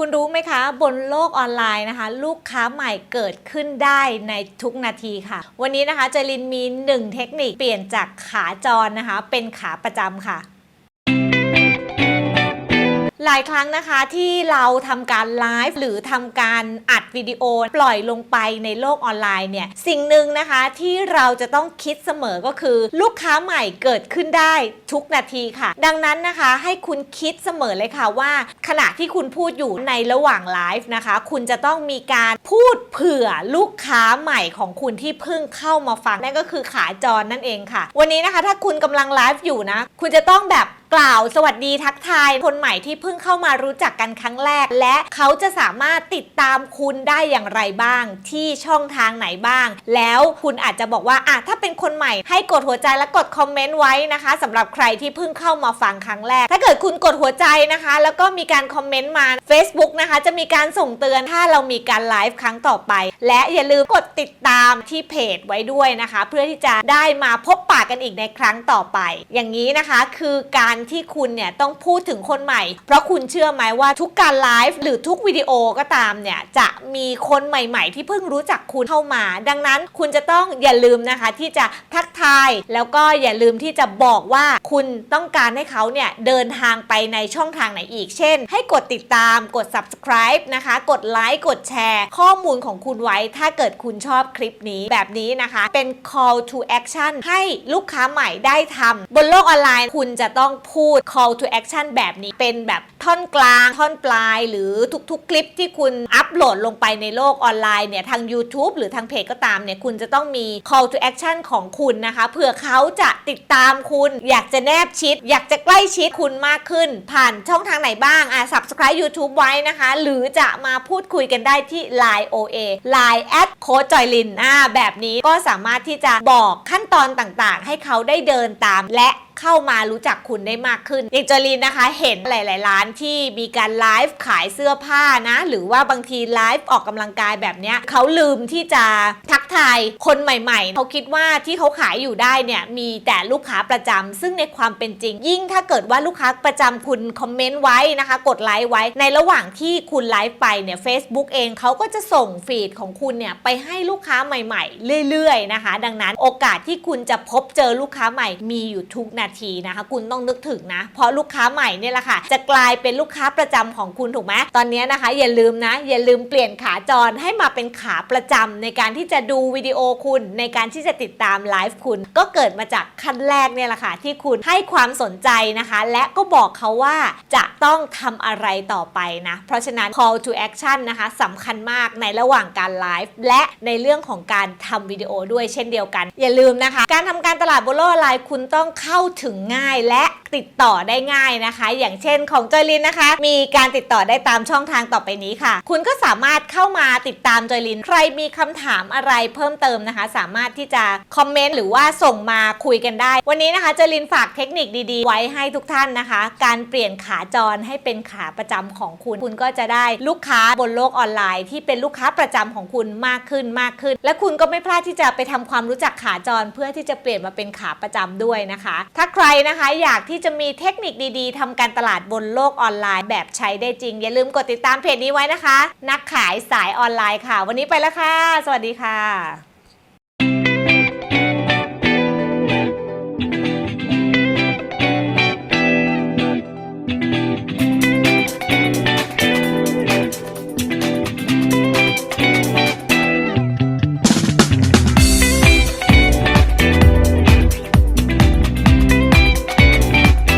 คุณรู้ไหมคะ บนโลกออนไลน์นะคะ ลูกค้าใหม่เกิดขึ้นได้ในทุกนาทีค่ะ วันนี้นะคะเจรินมีหนึ่งเทคนิคเปลี่ยนจากขาจรนะคะ เป็นขาประจำค่ะ หลายครั้งนะคะที่เราทำการไลฟ์หรือทำการอัดวิดีโอปล่อยลงไปในโลกออนไลน์เนี่ยสิ่งหนึ่งนะคะที่เราจะต้องคิดเสมอก็คือ ลูกค้าใหม่เกิดขึ้นได้ทุกนาทีค่ะ ดังนั้นนะคะให้คุณคิดเสมอเลยค่ะว่า ขณะที่คุณพูดอยู่ในระหว่างไลฟ์นะคะ คุณจะต้องมีการพูดเผื่อลูกค้าใหม่ของคุณที่เพิ่งเข้ามาฟังนั่นก็คือขาจรนั่นเองค่ะ วันนี้นะคะถ้าคุณกำลังไลฟ์อยู่นะคุณจะต้องแบบ กล่าวสวัสดีทักทายคนใหม่ที่เพิ่งเข้ามารู้จักกันครั้งแรก และเขาจะสามารถติดตามคุณได้อย่างไรบ้าง ที่ช่องทางไหนบ้าง แล้วคุณอาจจะบอกว่าอะถ้าเป็นคนใหม่ให้กดหัวใจและกดคอมเมนต์ไว้นะคะสำหรับใครที่เพิ่งเข้ามาฟังครั้งแรก ถ้าเกิดคุณกดหัวใจนะคะ แล้วก็มีการคอมเมนต์มา Facebook นะคะ จะมีการส่งเตือนถ้าเรามีการไลฟ์ครั้งต่อไป และอย่าลืมกดติดตามที่เพจไว้ด้วยนะคะ เพื่อที่จะได้มาพบปะกันอีกในครั้งต่อไป อย่างนี้นะคะคือการที่คุณเนี่ยต้องพูดถึงคนใหม่ เพราะคุณเชื่อไหมว่าทุกการไลฟ์หรือทุกวิดีโอก็ตามเนี่ยจะมีคนใหม่ ๆ ที่เพิ่งรู้จักคุณเข้ามา ดังนั้นคุณจะต้องอย่าลืมนะคะที่จะทักทาย แล้วก็อย่าลืมที่จะบอกว่าคุณต้องการให้เขาเนี่ยเดินทางไปในช่องทางไหนอีก เช่น ให้กดติดตามกด subscribe นะคะ กดไลค์กดแชร์ ข้อมูลของคุณไว้ถ้าเกิดคุณชอบคลิปนี้แบบนี้นะคะ เป็น call to action ให้ลูกค้าใหม่ได้ทำบนโลกออนไลน์คุณจะต้องพูด call to action แบบนี้เป็นแบบ ท่อนกลาง ท่อนปลาย หรือทุกๆ คลิปที่คุณอัปโหลดลงไปในโลกออนไลน์เนี่ยทาง YouTube หรือทางเพจก็ตามเนี่ยคุณจะต้องมี call to action ของคุณนะคะเผื่อเขาจะติดตามคุณ อยากจะแนบชิด อยากจะใกล้ชิดคุณมากขึ้น ผ่านช่องทางไหนบ้างอะ subscribe YouTube ไว้นะคะ หรือจะมาพูดคุยกันได้ที่ Line OA Line at โค้ชจอยลินอ่าแบบนี้ก็สามารถที่จะบอกขั้นตอนต่างๆ ให้เขาได้เดินตามและเข้ามารู้จักคุณได้มากขึ้นอย่างจอรีนนะคะ เห็นหลาย ๆ ร้านที่มีการไลฟ์ขายเสื้อผ้านะ หรือว่าบางทีไลฟ์ออกกำลังกายแบบเนี้ยเขาลืมที่จะทักทายคนใหม่ๆ เขาคิดว่าที่เขาขายอยู่ได้เนี่ยมีแต่ลูกค้าประจำซึ่งในความเป็นจริง ยิ่งถ้าเกิดว่าลูกค้าประจำคุณคอมเมนต์ไว้นะคะ กดไลค์ไว้ ในระหว่างที่คุณไลฟ์ไปเนี่ย Facebook เองเขาก็จะส่งฟีดของคุณเนี่ยไปให้ลูกค้าใหม่ๆ เรื่อยๆนะคะ ดังนั้นโอกาสที่คุณจะพบเจอลูกค้าใหม่มีอยู่ทุกนาทีนะคะ คุณต้องนึกถึงนะ เพราะลูกค้าใหม่เนี่ยแหละค่ะจะกลายเป็น็นลูกค้าประจำของคุณถูกไหมตอนนี้นะคะอย่าลืมนะ อย่าลืมเปลี่ยนขาจรให้มาเป็นขาประจำในการที่จะดูวิดีโอคุณในการที่จะติดตามไลฟ์คุณ ก็เกิดมาจากขั้นแรกเนี่ยแหละค่ะที่คุณให้ความสนใจนะคะ และก็บอกเขาว่าจะต้องทำอะไรต่อไปนะ เพราะฉะนั้น call to action นะคะสำคัญมากในระหว่างการไลฟ์และในเรื่องของการทำวิดีโอด้วยเช่นเดียวกัน อย่าลืมนะคะ การทำการตลาดบนโลกออนไลน์คุณต้องเข้าถึงง่ายและติดต่อได้ง่ายนะคะ อย่างเช่นของจอยลินนะคะ มีการติดต่อได้ตามช่องทางต่อไปนี้ค่ะ คุณก็สามารถเข้ามาติดตามจอยลิน ใครมีคำถามอะไรเพิ่มเติมนะคะ สามารถที่จะคอมเมนต์หรือว่าส่งมาคุยกันได้ วันนี้นะคะจอยลินฝากเทคนิคดีๆ ไว้ให้ทุกท่านนะคะ การเปลี่ยนขาจรให้เป็นขาประจำของคุณ คุณก็จะได้ลูกค้าบนโลกออนไลน์ ที่เป็นลูกค้าประจำของคุณมากขึ้นมากขึ้น และคุณก็ไม่พลาดที่จะไปทำความรู้จักขาจร เพื่อที่จะเปลี่ยนมาเป็นขาประจำด้วยนะคะ ถ้าใครนะคะอยากที่จะมีเทคนิคดี ๆทำการตลาดบนโลกออนไลน์แบบใช้ได้จริง อย่าลืมกดติดตามเพจนี้ไว้นะคะ นักขายสายออนไลน์ค่ะ วันนี้ไปแล้วค่ะ สวัสดีค่ะ